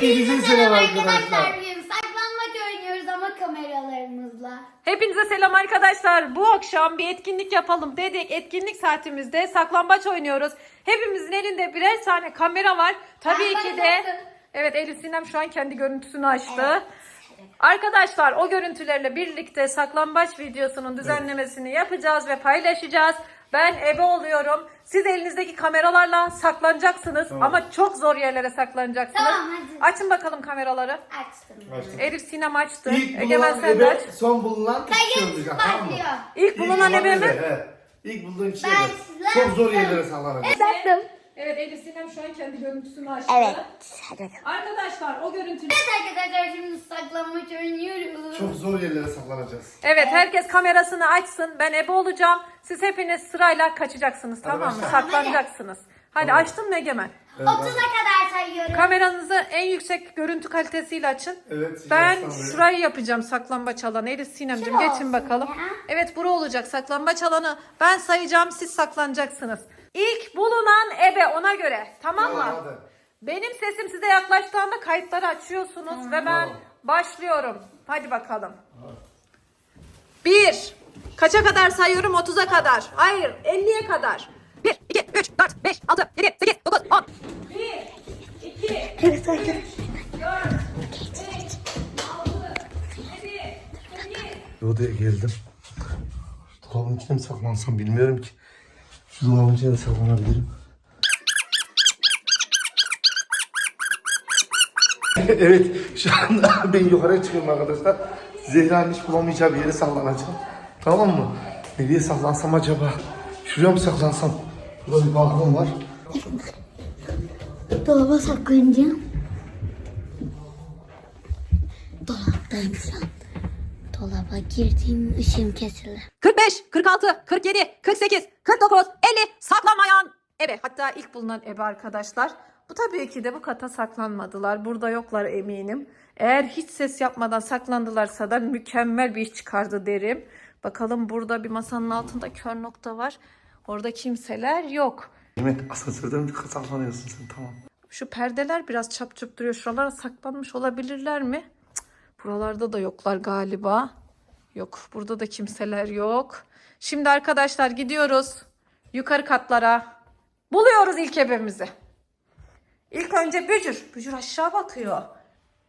Hepinize selam arkadaşlar. Saklanmaç oynuyoruz ama kameralarımızla. Hepinize selam arkadaşlar. Bu akşam bir etkinlik yapalım dedik. Etkinlik saatimizde saklambaç oynuyoruz. Hepimizin elinde birer tane kamera var. Tabii Ben ki de baktım. Evet Elif Sinem şu an kendi görüntüsünü açtı. Evet. Arkadaşlar o görüntülerle birlikte saklambaç videosunun düzenlemesini yapacağız ve paylaşacağız. Ben ebe oluyorum. Siz elinizdeki kameralarla saklanacaksınız Tamam. ama çok zor yerlere saklanacaksınız. Tamam, hadi. Açın bakalım kameraları. Açtım. Başla. Elif Sinem açtı. İlk Egemen bulunan sen de aç. ebe, son bulunan kişi Kayıt olacak tamam mı? başlıyor. İlk bulunan ebe mi? evet. İlk bulduğun kişi ebe. Çok zor yerlere sallanacak. Baktım. Evet Elif Sinem şu an kendi görüntüsünü açtı. Evet. Hadi bakalım. Arkadaşlar o görüntü... Evet arkadaşlar şimdi saklanmaç oynuyoruz. Çok zor yerlere saklanacağız. Evet herkes kamerasını açsın. Ben ebe olacağım. Siz hepiniz sırayla kaçacaksınız tamam mı? başla. Saklanacaksınız. Hadi Tamam. açtın mı Egemen? Evet, 30'a kadar sayıyorum. Kameranızı en yüksek görüntü kalitesiyle açın. Evet, Ben yaslan buraya. şurayı yapacağım saklambaç alanı. Elif Sinem'cim Şura geçin olsun bakalım. ya. Evet bura olacak saklambaç alanı. Ben sayacağım siz saklanacaksınız. İlk bulunan ebe ona göre. Tamam mı? Tamam, hadi. Benim sesim size yaklaştığında kayıtları açıyorsunuz ve ben Tamam. başlıyorum. Hadi bakalım. Bir. Kaça kadar sayıyorum? 30'a kadar. Hayır, 50'ye kadar. 1, 2, 3, 4, 5, 6, 7, 8, 9, 10. 1, 2, 3, 4, 5, 6, 7, 8, Odaya geldim. Dolabın içine mi saklansam bilmiyorum ki. Şu dolabın içine de evet şu anda ben yukarı çıkıyorum arkadaşlar. Zehra'nın hiç bulamayacağı bir yere saklanacağım. Tamam mı? Nereye saklansam acaba? Şuraya mı saklansam? Burada bir balkon var. Dolaba saklanacağım. Dolaptayım şu an. Dolaba girdiğim ışığım kesildi. 45, 46, 47, 48, 49, 50 saklanmayan ebe. Hatta ilk bulunan ebe arkadaşlar. Bu tabii ki de bu kata saklanmadılar. Burada yoklar eminim. Eğer hiç ses yapmadan saklandılarsa da mükemmel bir iş çıkardı derim. Bakalım burada bir masanın altında kör nokta var. Orada kimseler yok. Demek asansörden bir saklanıyorsun sen tamam. Şu perdeler biraz çapçıp duruyor. Şuralara saklanmış olabilirler mi? Buralarda da yoklar galiba. Yok. Burada da kimseler yok. Şimdi arkadaşlar gidiyoruz. Yukarı katlara. Buluyoruz ilk ebemizi. İlk önce Bücür. Bücür aşağı bakıyor.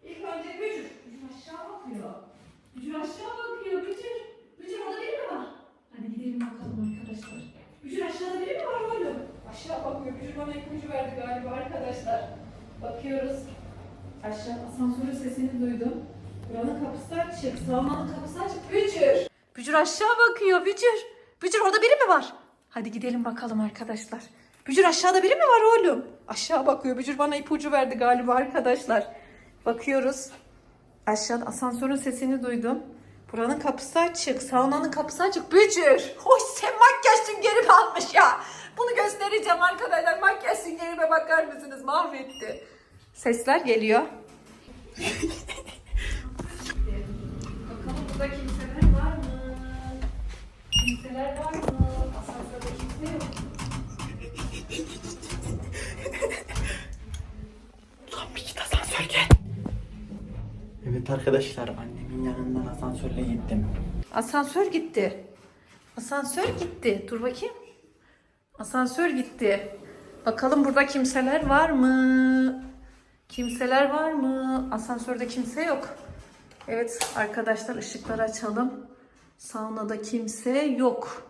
İlk önce Bücür. Bücür aşağı bakıyor. Bücür aşağı bakıyor. Bücür. Bücür orada biri mi var? Hadi gidelim bakalım arkadaşlar. Bücür aşağıda biri mi var oğlum? Aşağı bakıyor. Bücür bana ipucu verdi galiba arkadaşlar. Bakıyoruz. Aşağı asansörün sesini duydum. Buranın kapısı açık. Salmanın kapısı açık. Bücür. Bücür aşağı bakıyor. Bücür. Bücür orada biri mi var? Hadi gidelim bakalım arkadaşlar. Bücür aşağıda biri mi var oğlum? Aşağı bakıyor. Bücür bana ipucu verdi galiba arkadaşlar. Bakıyoruz. Aşağıda asansörün sesini duydum. Buranın kapısı açık. Saunanın kapısı açık. Bücür. Hoş sen makyaj süngerimi almış ya. Bunu göstereceğim arkadaşlar. Makyaj süngerime bakar mısınız? Mahvetti. Sesler geliyor. Burada kimseler var mı? Kimseler var mı? Asansörde kimse yok. Lan bir git asansör gel. Evet arkadaşlar annemin yanından asansörle gittim. Asansör gitti. Asansör gitti. Dur bakayım. Asansör gitti. Bakalım burada kimseler var mı? Kimseler var mı? Asansörde kimse yok. Evet arkadaşlar ışıkları açalım. Saunada kimse yok.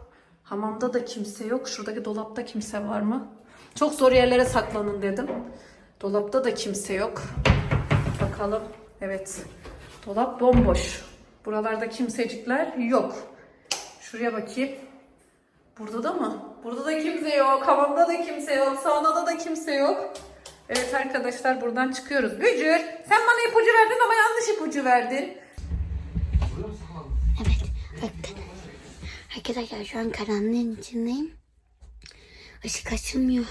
Hamamda da kimse yok. Şuradaki dolapta kimse var mı? Çok zor yerlere saklanın dedim. Dolapta da kimse yok. Bakalım. Evet. Dolap bomboş. Buralarda kimsecikler yok. Şuraya bakayım. Burada da mı? Burada da kimse yok. Hamamda da kimse yok. Saunada da kimse yok. Evet arkadaşlar buradan çıkıyoruz. Bücür sen bana ipucu verdin ama yanlış ipucu verdin. Evet. Bakın. Arkadaşlar şu an karanlığın içindeyim. Işık açılmıyor.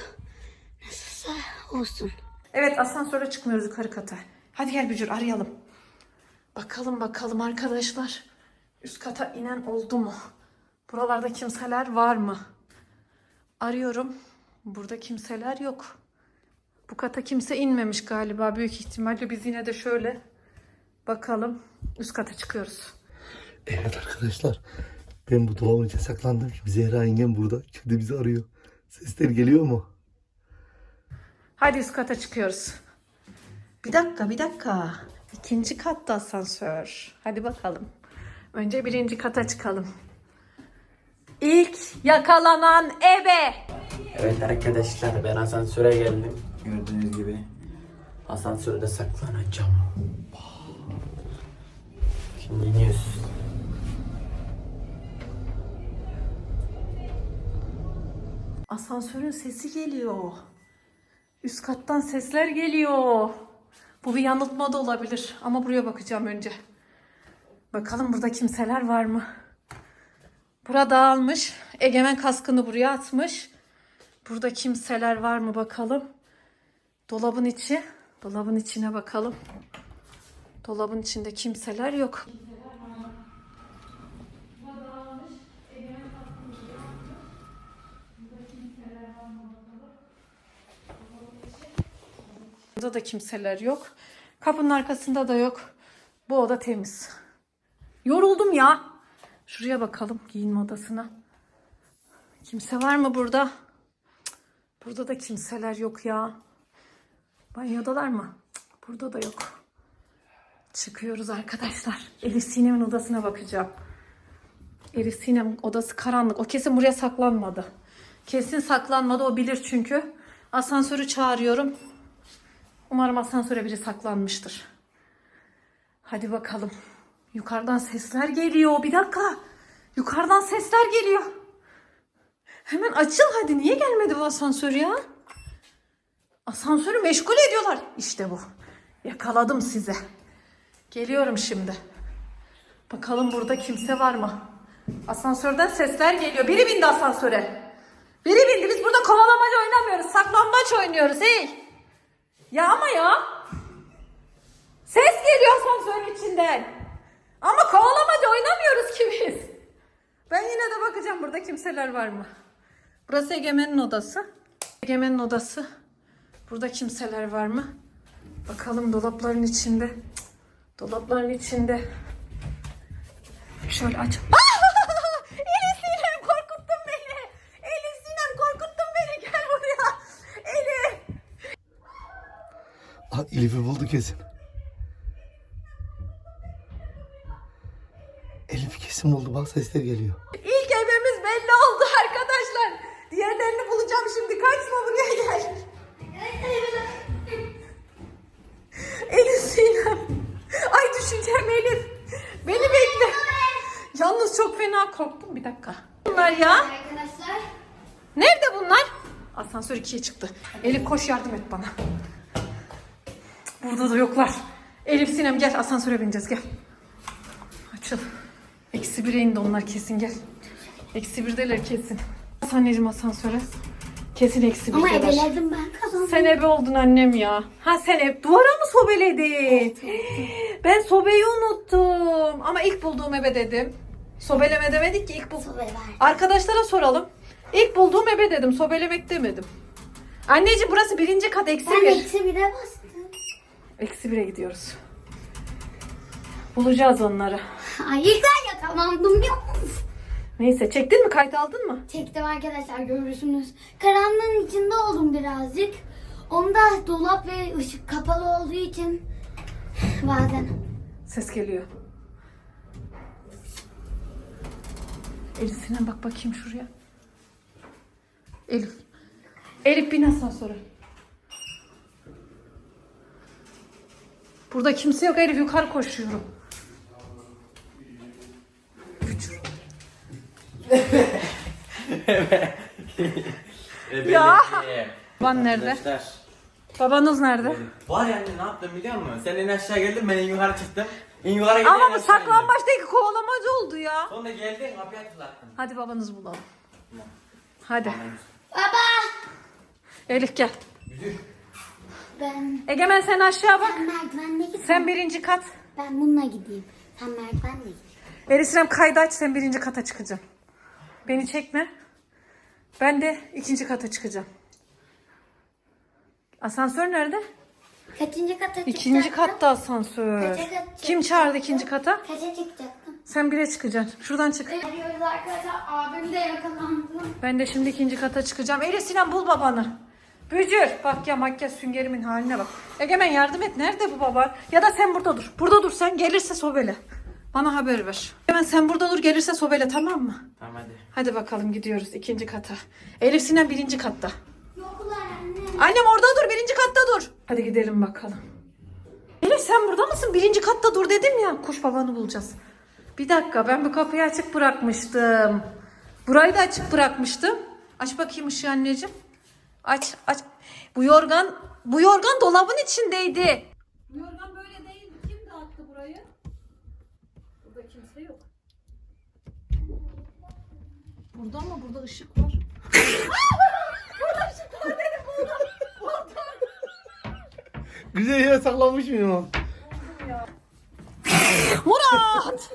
Nasılsa olsun. Evet asansöre çıkmıyoruz yukarı kata. Hadi gel Bücür arayalım. Bakalım bakalım arkadaşlar. Üst kata inen oldu mu? Buralarda kimseler var mı? Arıyorum. Burada kimseler yok. Bu kata kimse inmemiş galiba büyük ihtimalle. Biz yine de şöyle bakalım. Üst kata çıkıyoruz. Evet arkadaşlar. Ben bu dolabın içine saklandım. Şimdi Zehra yengem burada. Şimdi bizi arıyor. Sesler geliyor mu? Hadi üst kata çıkıyoruz. Bir dakika, bir dakika. İkinci katta asansör. Hadi bakalım. Önce birinci kata çıkalım. İlk yakalanan ebe. Evet arkadaşlar ben asansöre geldim. Gördüğünüz gibi asansörde saklanacağım. Şimdi iniyoruz. Asansörün sesi geliyor. Üst kattan sesler geliyor. Bu bir yanıltma da olabilir ama buraya bakacağım önce. Bakalım burada kimseler var mı? Burada dağılmış. Egemen kaskını buraya atmış. Burada kimseler var mı bakalım. Dolabın içi. Dolabın içine bakalım. Dolabın içinde kimseler yok. Burada da kimseler yok. Kapının arkasında da yok. Bu oda temiz. Yoruldum ya. Şuraya bakalım giyinme odasına. Kimse var mı burada? Burada da kimseler yok ya. Banyodalar mı? Burada da yok. Çıkıyoruz arkadaşlar. Elif Sinem'in odasına bakacağım. Elif Sinem odası karanlık. O kesin buraya saklanmadı. Kesin saklanmadı. O bilir çünkü. Asansörü çağırıyorum. Umarım asansöre biri saklanmıştır. Hadi bakalım. Yukarıdan sesler geliyor. Bir dakika. Yukarıdan sesler geliyor. Hemen açıl hadi. Niye gelmedi bu asansör ya? Asansörü meşgul ediyorlar. İşte bu. Yakaladım size. Geliyorum şimdi. Bakalım burada kimse var mı? Asansörden sesler geliyor. Biri bindi asansöre. Biri bindi. Biz burada kovalamaca oynamıyoruz. Saklambaç oynuyoruz. Hey. Ya ama ya. Ses geliyor asansörün içinden. Ama kovalamaca oynamıyoruz ki biz. Ben yine de bakacağım burada kimseler var mı? Burası Egemen'in odası. Egemen'in odası. Burada kimseler var mı? Bakalım dolapların içinde. Dolapların içinde. Şöyle aç. Elif Sinem korkuttun beni. Elif beni. Gel buraya. Elif. Aa, Elif'i buldu kesin. Elif kesin buldu. Bak sesler geliyor. İlk evimiz belli oldu arkadaşlar. Diğerlerini bulacağım şimdi. Kaçma buraya gel. Elif Sinem. Düşeceğim Elif. Beni bekle. Yalnız çok fena korktum. Bir dakika. Bunlar ya. Arkadaşlar. Nerede bunlar? Asansör ikiye çıktı. Elif koş yardım et bana. Burada da yoklar. Elif Sinem gel asansöre bineceğiz gel. Açıl. Eksi bire indi onlar kesin gel. Eksi birdeler kesin. Bas anneciğim asansöre. Kesin eksi Ama birdeler. ebeledim ben kazandım. Sen ebe oldun annem ya. Ha sen eb duvara mı sobeledin? Ben sobeyi unuttum. Ama ilk bulduğum ebe dedim. Sobeleme demedik ki ilk bul. Arkadaşlara soralım. İlk bulduğum ebe dedim. Sobelemek demedim. Anneciğim burası birinci kat eksi Ben bir. eksi bire bastım. Eksi bire gidiyoruz. Bulacağız onları. Ay ilk ben yakalandım ya. Neyse çektin mi? Kayıt aldın mı? Çektim arkadaşlar görürsünüz. Karanlığın içinde oldum birazcık. Onda dolap ve ışık kapalı olduğu için bazen. Ses geliyor. Elif Sinem bak bakayım şuraya. Elif. Elif bin asansöre. Burada kimse yok Elif yukarı koşuyorum. Üç. Ya. Baban nerede? Arkadaşlar. Babanız nerede? Var ya anne ne yaptım biliyor musun? Sen en aşağı geldin ben en yukarı çıktım. En yukarı gittim. Ama en bu aşağı indim. saklambaç değil ki kovalamacı oldu ya. Sonra geldin kapıyı hatırlattın. Hadi babanızı bulalım. Hadi. Baba. Elif gel. Ben, Egemen sen aşağı bak. ben merdivenle gideyim. Sen birinci kat. Ben bununla gideyim. Sen merdivenle git. Elif Sinem kaydı aç sen birinci kata çıkacaksın. Beni çekme. Ben de ikinci kata çıkacağım. Asansör nerede? Kaçıncı kata çıkacaktım? İkinci katta asansör. Kaça çıkacaktım? Kim çağırdı ikinci kata? Kaça çıkacaktım? Sen bire çıkacaksın. Şuradan çık. Arıyoruz arkadaşlar. Abim de yakalandı. Ben de şimdi ikinci kata çıkacağım. Elif Sinem bul babanı. Bücür. Bak ya makyaj süngerimin haline bak. Egemen yardım et. Nerede bu baban? Ya da sen burada dur. Burada dur sen. Gelirse sobele. Bana haber ver. Hemen sen burada dur. Gelirse sobele tamam mı? Tamam hadi. Hadi bakalım gidiyoruz ikinci kata. Elif Sinem birinci katta. Annem orada dur. Birinci katta dur. Hadi gidelim bakalım. Elif sen burada mısın? Birinci katta dur dedim ya. Kuş babanı bulacağız. Bir dakika ben bu kapıyı açık bırakmıştım. Burayı da açık bırakmıştım. Aç bakayım ışığı anneciğim. Aç aç. Bu yorgan bu yorgan dolabın içindeydi. Bu yorgan böyle değildi. Kim dağıttı burayı? Burada kimse yok. Burada ama burada ışık var. Güzel yere saklanmış mıyım o? Murat!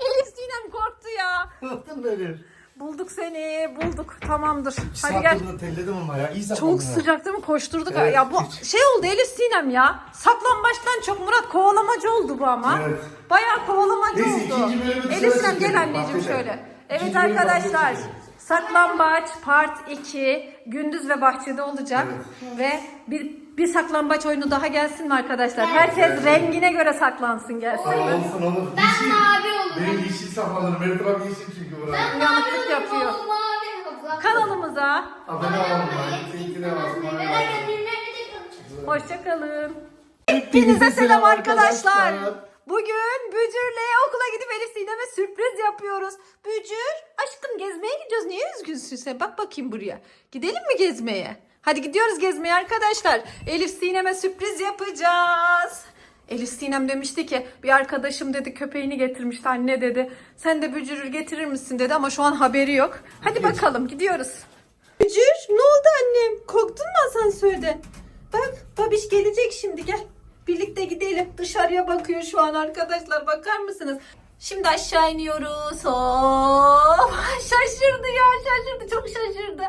Elif Sinem korktu ya. Korktun beni. Bulduk seni, bulduk. Tamamdır. Hadi gel. telledim ama ya. İyi saklandın. Çok ya. sıcak değil mi? Koşturduk. Evet, ya bu hiç. şey oldu Elif Sinem ya. Saklambaçtan çok Murat kovalamacı oldu bu ama. Evet. Bayağı kovalamacı Neyse, oldu. ikinci bölümü Elif Sinem gel anneciğim bahçede. şöyle. Evet İkinci bölümü arkadaşlar. bahçede çekelim. Saklambaç part 2 gündüz ve bahçede olacak ve bir bir saklambaç oyunu daha gelsin mi arkadaşlar? Herkes rengine göre saklansın gelsin. Tamam olsun olur. Ben Yeşil. mavi olurum. Benim yeşil saklanırım. Benim taraf yeşil çünkü burası. Uyanıklık yapıyor. O mavi abla. Kanalımıza Abone olun. Merak etmeyin. Hoşçakalın. Hepinize selam arkadaşlar. Bugün Bücür'le okula gidip Elif Sinem'e sürpriz yapıyoruz. Bücür aşkım gezmeye gidiyoruz. Niye üzgünsün sen? Bak bakayım buraya. Gidelim mi gezmeye? Hadi gidiyoruz gezmeye arkadaşlar. Elif Sinem'e sürpriz yapacağız. Elif Sinem demişti ki bir arkadaşım dedi köpeğini getirmişti anne dedi. Sen de Bücür'ü getirir misin dedi ama şu an haberi yok. Hadi bakalım gidiyoruz. Bücür ne oldu annem? Korktun mu asansörde? Bak babiş gelecek şimdi gel. Birlikte gidelim. Dışarıya bakıyor şu an arkadaşlar bakar mısınız? Şimdi aşağı iniyoruz. Oh, şaşırdı ya şaşırdı çok şaşırdı.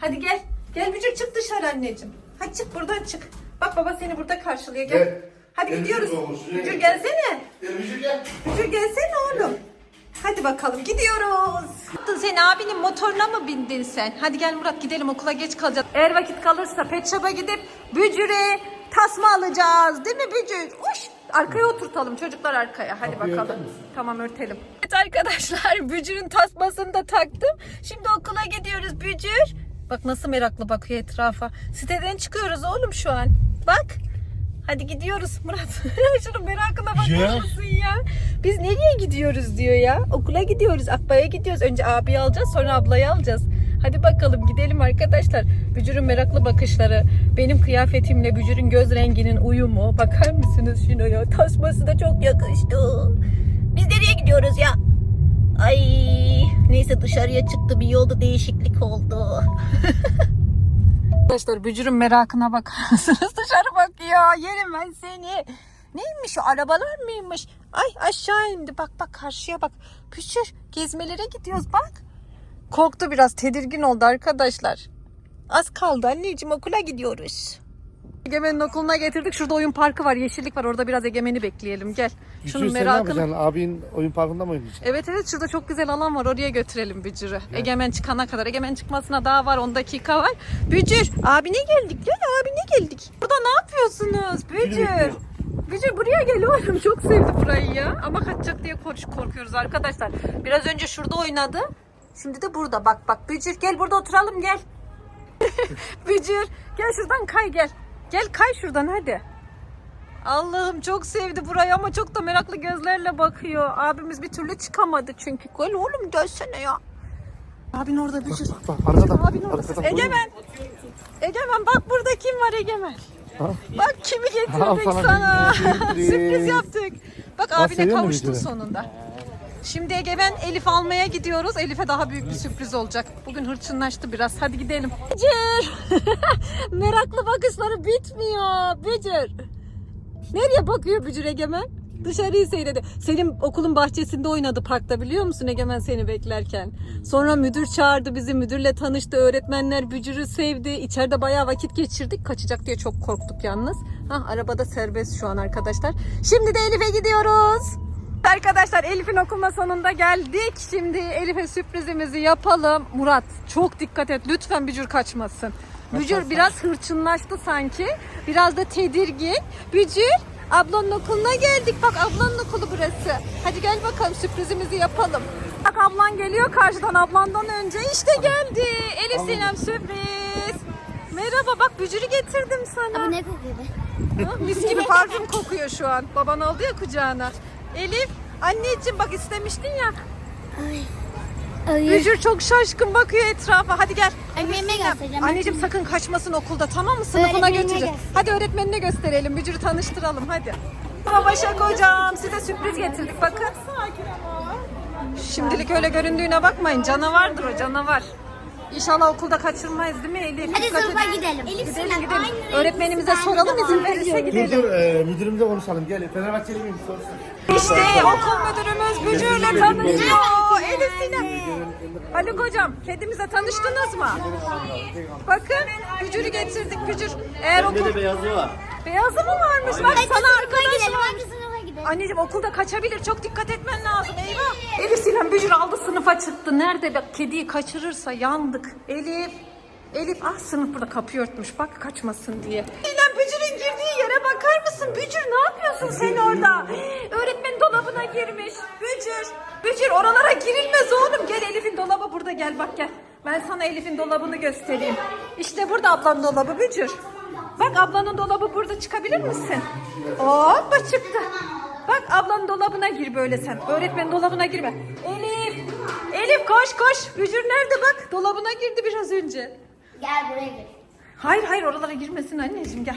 Hadi gel. Gel Bücür çık dışarı anneciğim. Hadi çık buradan çık. Bak baba seni burada karşılıyor gel. Gel. Hadi Gel gidiyoruz. Bücür oğlum, şuraya Bücür gel. gelsene. Gel Bücür gel. Bücür gelsene oğlum. Hadi bakalım gidiyoruz. Yaptın sen abinin motoruna mı bindin sen? Hadi gel Murat gidelim okula geç kalacağız. Eğer vakit kalırsa pet shop'a gidip Bücür'e tasma alacağız. Değil mi Bücür? Uş! Arkaya oturtalım çocuklar arkaya. Hadi Kapıyı bakalım. misin? Tamam örtelim. Evet arkadaşlar Bücür'ün tasmasını da taktım. Şimdi okula gidiyoruz Bücür. Bak nasıl meraklı bakıyor etrafa. Siteden çıkıyoruz oğlum şu an. Bak. Hadi gidiyoruz Murat. Şunun merakına bakar Ya. mısın ya? Biz nereye gidiyoruz diyor ya. Okula gidiyoruz. Akbaya gidiyoruz. Önce abiyi alacağız sonra ablayı alacağız. Hadi bakalım gidelim arkadaşlar. Bücür'ün meraklı bakışları, benim kıyafetimle Bücür'ün göz renginin uyumu. Bakar mısınız şuna ya? Tasması da çok yakıştı. Biz nereye gidiyoruz ya? Ay neyse dışarıya çıktı bir yolda değişiklik oldu. Arkadaşlar Bücür'ün merakına bakar mısınız? Dışarı bakıyor. Yerim ben seni. Neymiş o arabalar mıymış? Ay aşağı indi. Bak bak karşıya bak. Bücür gezmelere gidiyoruz bak. Korktu biraz tedirgin oldu arkadaşlar. Az kaldı anneciğim okula gidiyoruz. Egemen'in okuluna getirdik. Şurada oyun parkı var. Yeşillik var. Orada biraz Egemen'i bekleyelim. Gel. Şunun Bücür sen ne merakını. yapacaksın? Abin oyun parkında mı oynayacaksın? Evet evet şurada çok güzel alan var oraya götürelim Bücür'ü. Egemen çıkana kadar. Egemen çıkmasına daha var 10 dakika var. Bücür abine geldik lan abine geldik. Burada ne yapıyorsunuz Bücür? Bücür buraya gel oğlum çok sevdi burayı ya. Ama kaçacak diye kork korkuyoruz arkadaşlar. Biraz önce şurada oynadı. Şimdi de burada bak bak Bücür gel burada oturalım gel. Bücür gel şuradan kay gel. Gel kay şuradan hadi. Allah'ım çok sevdi burayı ama çok da meraklı gözlerle bakıyor. Abimiz bir türlü çıkamadı çünkü. Gel oğlum gelsene ya. Abin orada Bücür. Bak arkadan. Abin orada. arkadan Egemen. Egemen bak burada kim var Egemen. Ha? Bak kimi getirdik Ha, sana sana. bir sürpriz. Yaptık. Bak abine kavuştun sonunda. Şimdi Egemen Elif almaya gidiyoruz. Elif'e daha büyük bir sürpriz olacak. Bugün hırçınlaştı biraz. Hadi gidelim. Bücür. Meraklı bakışları bitmiyor. Bücür. Nereye bakıyor Bücür Egemen? Dışarıyı seyretti. Senin okulun bahçesinde oynadı parkta biliyor musun Egemen seni beklerken. Sonra müdür çağırdı bizi. Müdürle tanıştı. Öğretmenler Bücür'ü sevdi. İçeride bayağı vakit geçirdik. Kaçacak diye çok korktuk yalnız. Hah, arabada serbest şu an arkadaşlar. Şimdi de Elif'e gidiyoruz. Arkadaşlar Elif'in okuluna sonunda geldik. Şimdi Elif'e sürprizimizi yapalım. Murat çok dikkat et. Lütfen Bücür kaçmasın. Bücür biraz hırçınlaştı sanki. Biraz da tedirgin. Bücür ablanın okuluna geldik. Bak ablanın okulu burası. Hadi gel bakalım sürprizimizi yapalım. Bak ablan geliyor karşıdan ablandan önce. işte geldi. Elif Sinem sürpriz. Merhaba bak Bücür'ü getirdim sana. Ama ne kokuyor be? Mis gibi parfüm kokuyor şu an. Baban aldı ya kucağına. Elif anneciğim bak istemiştin ya. Ay. Bücür çok şaşkın bakıyor etrafa. Hadi gel. Öğretmenime göstereceğim. Anneciğim sakın kaçmasın okulda tamam mı? Sınıfına götüreceğiz. Hadi öğretmenine gösterelim. Bücür'ü tanıştıralım hadi. Merhaba Başak hocam. Size sürpriz getirdik bakın. Şimdilik öyle göründüğüne bakmayın. Canavardır o canavar. İnşallah okulda kaçırmayız değil mi Elif? Hadi sınıfa gidelim. Elif Gidelim gidelim. Öğretmenimize soralım izin verirse Dur gidelim. dur e, müdürümüze konuşalım. Gel Fenerbahçeli miyim sorsun. İşte okul müdürümüz Bücür'le tanışıyor. Elif Sinem. Haluk hocam kedimize tanıştınız mı? Bakın Bücür'ü getirdik Bücür. Eğer okul... beyazı var. Beyazı mı varmış? Bak sana arkadaş gidelim. var. Hadi sınıfa gidelim. Anneciğim okulda kaçabilir. Çok dikkat etmen lazım. Eyvah. Elif Sinem Bücür aldı sınıfa çıktı. Nerede bak kediyi kaçırırsa yandık. Elif. Elif ah sınıf burada kapıyı örtmüş bak kaçmasın diye. Sinem bakar mısın? Bücür ne yapıyorsun sen orada? Öğretmen dolabına girmiş. Bücür. Bücür oralara girilmez oğlum. Gel Elif'in dolabı burada gel bak gel. Ben sana Elif'in dolabını göstereyim. İşte burada ablanın dolabı Bücür. Bak ablanın dolabı burada çıkabilir misin? Hoppa çıktı. Bak ablanın dolabına gir böyle sen. Öğretmenin dolabına girme. Elif. Elif koş koş. Bücür nerede bak? Dolabına girdi biraz önce. Gel buraya gel. Hayır hayır oralara girmesin anneciğim gel.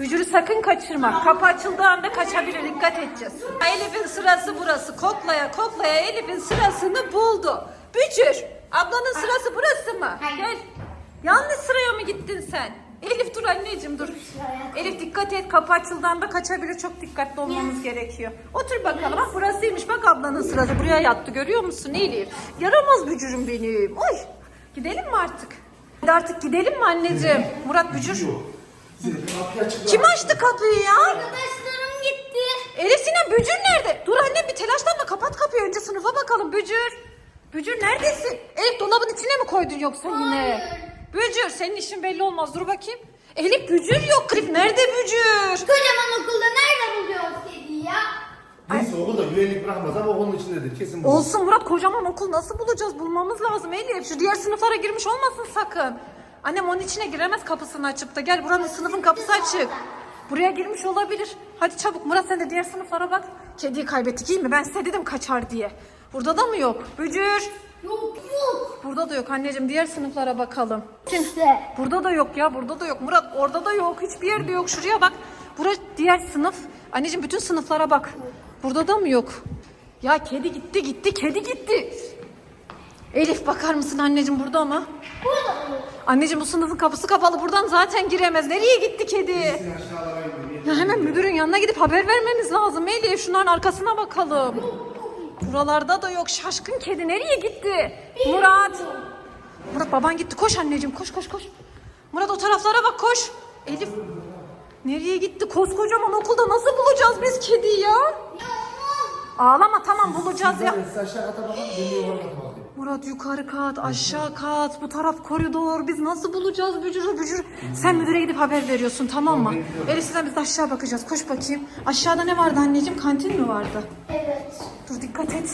Bücürü sakın kaçırma. Kapı açıldığı anda kaçabilir. Dikkat edeceğiz. Elif'in sırası burası. Koklaya koklaya Elif'in sırasını buldu. Bücür. Ablanın sırası burası mı? Hayır. Gel. Yanlış sıraya mı gittin sen? Elif dur anneciğim dur. Elif dikkat et kapı açıldığında kaçabilir. Çok dikkatli olmamız gerekiyor. Otur bakalım. Bak burasıymış. Bak ablanın sırası. Buraya yattı görüyor musun Elif? Yaramaz bücürüm benim. Oy. Gidelim mi artık? Hadi artık gidelim mi anneciğim? Murat bücür. Kim açtı kapıyı ya? Arkadaşlarım gitti. Elif Sinem Bücür nerede? Dur annem bir telaşlanma kapat kapıyı önce sınıfa bakalım Bücür. Bücür neredesin? Elif dolabın içine mi koydun yoksa yine? Bücür senin işin belli olmaz dur bakayım. Elif Bücür yok. Elif nerede Bücür? Kocaman okulda nerede buluyoruz kediyi ya? Neyse okulda güvenlik bırakmaz ama okulun içindedir kesin bu. Olsun Murat kocaman okul nasıl bulacağız? Bulmamız lazım Elif. Şu diğer sınıflara girmiş olmasın sakın. Annem onun içine giremez kapısını açıp da. Gel buranın sınıfın kapısı açık. Buraya girmiş olabilir. Hadi çabuk Murat sen de diğer sınıflara bak. Kediyi kaybettik iyi mi? Ben size dedim kaçar diye. Burada da mı yok? Bücür. Yok yok. Burada da yok anneciğim. Diğer sınıflara bakalım. İşte. Burada da yok ya. Burada da yok. Murat orada da yok. Hiçbir yerde yok. Şuraya bak. Burası diğer sınıf. Anneciğim bütün sınıflara bak. Burada da mı yok? Ya kedi gitti gitti. Kedi gitti. Elif bakar mısın anneciğim burada mı? Burada mı? Anneciğim bu sınıfın kapısı kapalı. Buradan zaten giremez. Nereye gitti kedi? Ya hemen müdürün yanına gidip haber vermemiz lazım. Elif şunların arkasına bakalım. Buralarda da yok. Şaşkın kedi nereye gitti? Murat. Murat baban gitti. Koş anneciğim koş koş koş. Murat o taraflara bak koş. Elif. Nereye gitti? Koskocaman okulda nasıl bulacağız biz kediyi ya? Ağlama tamam bulacağız ya. Aşağı kata bakın Murat yukarı kat, aşağı kat, bu taraf koridor. Biz nasıl bulacağız bücürü bücür? Sen müdüre gidip haber veriyorsun tamam mı? Elif sizden biz de aşağı bakacağız. Koş bakayım. Aşağıda ne vardı anneciğim? Kantin mi vardı? Evet. Dur dikkat et.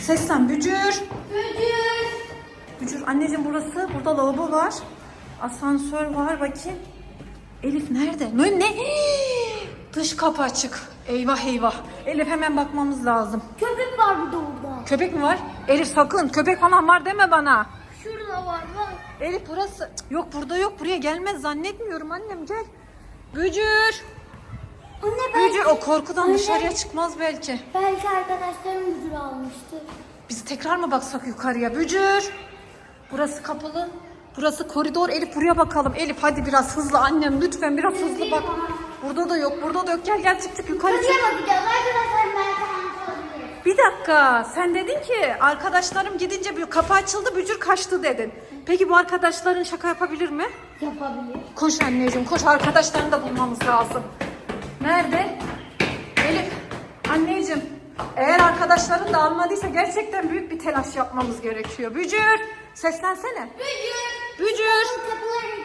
Seslen bücür. Bücür. Bücür anneciğim burası. Burada lavabo var. Asansör var bakayım. Elif nerede? Ne? ne? Dış kapı açık. Eyvah eyvah. Elif hemen bakmamız lazım. Köpek var burada orada. Köpek mi var? Elif sakın köpek falan var deme bana. Şurada var bak. Elif burası. Yok burada yok. Buraya gelmez zannetmiyorum annem gel. Bücür. Anne belki, Bücür o korkudan Anne. dışarıya çıkmaz belki. belki arkadaşlarım bücür almıştır. Biz tekrar mı baksak yukarıya? Bücür. Burası kapalı. Burası koridor. Elif buraya bakalım. Elif hadi biraz hızlı annem lütfen biraz hızlı bak. Burada da yok. Burada da yok. Gel gel çık çık yukarı çık. Arkadaşlar ben. Bir dakika. Sen dedin ki arkadaşlarım gidince bir kapı açıldı bücür kaçtı dedin. Peki bu arkadaşların şaka yapabilir mi? Yapabilir. Koş anneciğim koş arkadaşlarını da bulmamız lazım. Nerede? Elif. Anneciğim. Eğer arkadaşların da almadıysa gerçekten büyük bir telaş yapmamız gerekiyor. Bücür. Seslensene. Bücür. Bücür. Kapıların.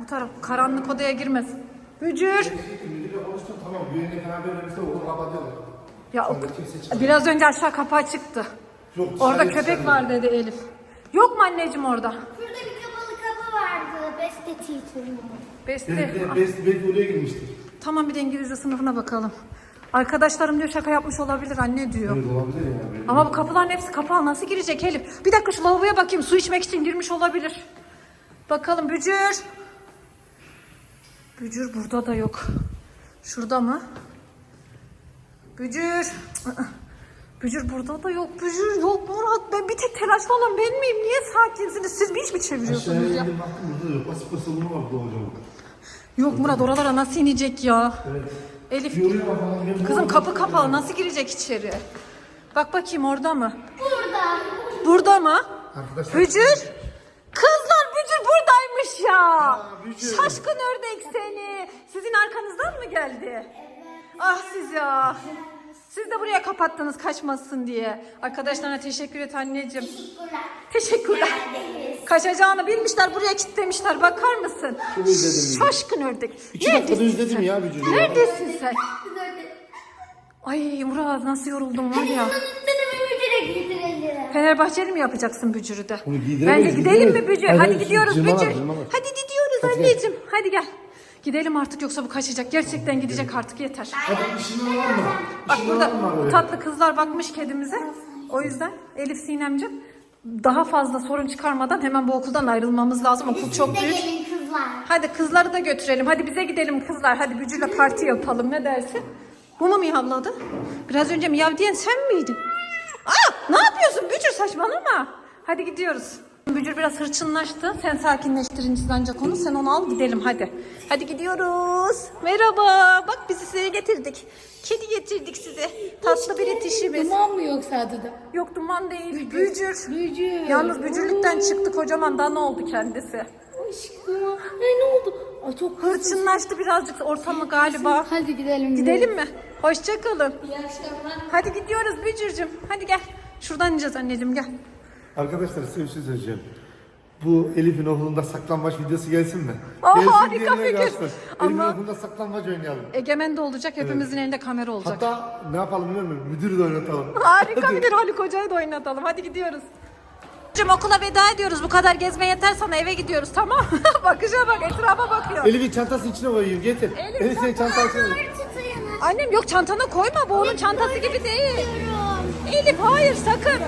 Bu taraf karanlık odaya girmesin. Bücür. Müdürle konuştum tamam. Güvenlik karar verirse okulu kapatıyorlar. Ya o- Sonra kimse çıkmıyor. biraz önce aşağı kapağı çıktı. Yok, Orada dışarıya köpek çıkarmıyor. var dedi Elif. Yok mu anneciğim orada? Şurada bir kapalı kapı vardı. Beste teacher'ın. Beste. Belki, Ah, belki, belki oraya girmiştir. Tamam bir de İngilizce sınıfına bakalım. Arkadaşlarım diyor şaka yapmış olabilir anne diyor. Evet olabilir ya. Böyle. Ama bu kapıların hepsi kapalı nasıl girecek Elif? Bir dakika şu lavaboya bakayım su içmek için girmiş olabilir. Bakalım Bücür. Bücür burada da yok. Şurada mı? Bücür. Aa, Bücür burada da yok. Bücür yok Murat. Ben bir tek telaşlı olan ben miyim? Niye sakinsiniz? Siz bir iş mi Aşağıya çeviriyorsunuz ya? indim baktım burada yok. Basit olma var bu hocam. Yok Murat oralara nasıl inecek ya? Evet. Elif bakalım. bir kızım kapı kapalı nasıl girecek içeri? Bak bakayım orada mı? Burada. Burada mı? Arkadaşlar. Bücür. Kızlar Bücür buradaymış ya. Bücür. Şaşkın ördek seni. Sizin arkanızdan mı geldi? Ah siz ya. Siz de buraya kapattınız kaçmasın diye. Arkadaşlarına teşekkür et anneciğim. Teşekkürler. Kaçacağını bilmişler buraya kilitlemişler bakar mısın? Çok özledim ya. Şaşkın ördek. İki dakikada özledim sen? ya ya. Neredesin sen? Ay Murat nasıl yoruldum var ya. Fenerbahçeli mi yapacaksın Bücür'ü de? Onu giydiremeyiz, Bence gidelim mi giydiremeyiz. Bücür? Hayır, Hadi hayır, gidiyoruz Bücür. Hadi gidiyoruz Hadi gel. anneciğim. Hadi gel. Gidelim artık yoksa bu kaçacak. Gerçekten gidecek artık yeter. Hadi işini var mı? Bak İşini burada var mı bu tatlı kızlar bakmış kedimize. O yüzden Elif Sinemciğim daha fazla sorun çıkarmadan hemen bu okuldan ayrılmamız lazım. Okul çok büyük. gelin kızlar. Hadi kızları da götürelim. Hadi bize gidelim kızlar. Hadi Bücür'le parti yapalım. Ne dersin? Bu mu miyavladı? Biraz önce miyav diyen sen miydin? Aa, ne yapıyorsun Bücür saçmalama. Hadi gidiyoruz. Bücür biraz hırçınlaştı. Sen sakinleştirince ancak onu. Sen onu al gidelim hadi. Hadi gidiyoruz. Merhaba. Bak bizi size getirdik. Kedi getirdik size. Tatlı bir itişimiz. Duman mı yoksa adı da? Yok duman değil. Bücür. Bücür. Yalnız bücürlükten çıktı kocaman dana oldu kendisi. Aşkım. Ay ne oldu? Ay çok Hırçınlaştı birazcık ortamı galiba. Hadi gidelim. Gidelim mi? Hoşça kalın. İyi akşamlar. Hadi gidiyoruz Bücür'cüm. Hadi gel. Şuradan ineceğiz anneciğim gel. Arkadaşlar size bir şey söyleyeceğim. Bu Elif'in okulunda saklambaç videosu gelsin mi? Aa, gelsin harika fikir. gelsin. Elif'in Ama- okulunda saklambaç oynayalım. Egemen de olacak. Hepimizin elinde kamera olacak. Hatta ne yapalım biliyor musun? Müdürü de oynatalım. Harika bir Haluk Hoca'yı da oynatalım. Hadi gidiyoruz. Cüm okula veda ediyoruz. Bu kadar gezme yeter sana eve gidiyoruz tamam Bakışa bak etrafa bakıyor. Elif'in çantasının içine koyayım getir. Elif, Elif senin çantasını koy. Tutayım. Annem yok çantana koyma bu onun çantası gibi değil. Elif hayır sakın.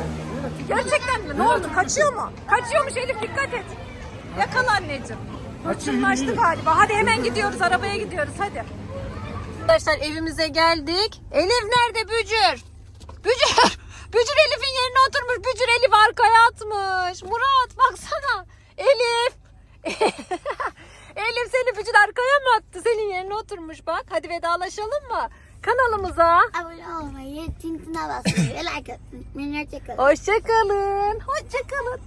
Gerçekten mi? Ne oldu? Kaçıyor mu? Kaçıyormuş Elif dikkat et. Yakala anneciğim. Hırçınlaştı galiba. Hadi hemen gidiyoruz. Arabaya gidiyoruz. Hadi. Arkadaşlar evimize geldik. Elif nerede Bücür? Bücür. Bücür Elif'in yerine oturmuş. Bücür Elif arkaya atmış. Murat baksana. Elif. Elif seni Bücür arkaya mı attı? Senin yerine oturmuş bak. Hadi vedalaşalım mı? Kanalımıza. Abone olmayı, tintine basmayı, like atmayı. Hoşçakalın. Hoşçakalın.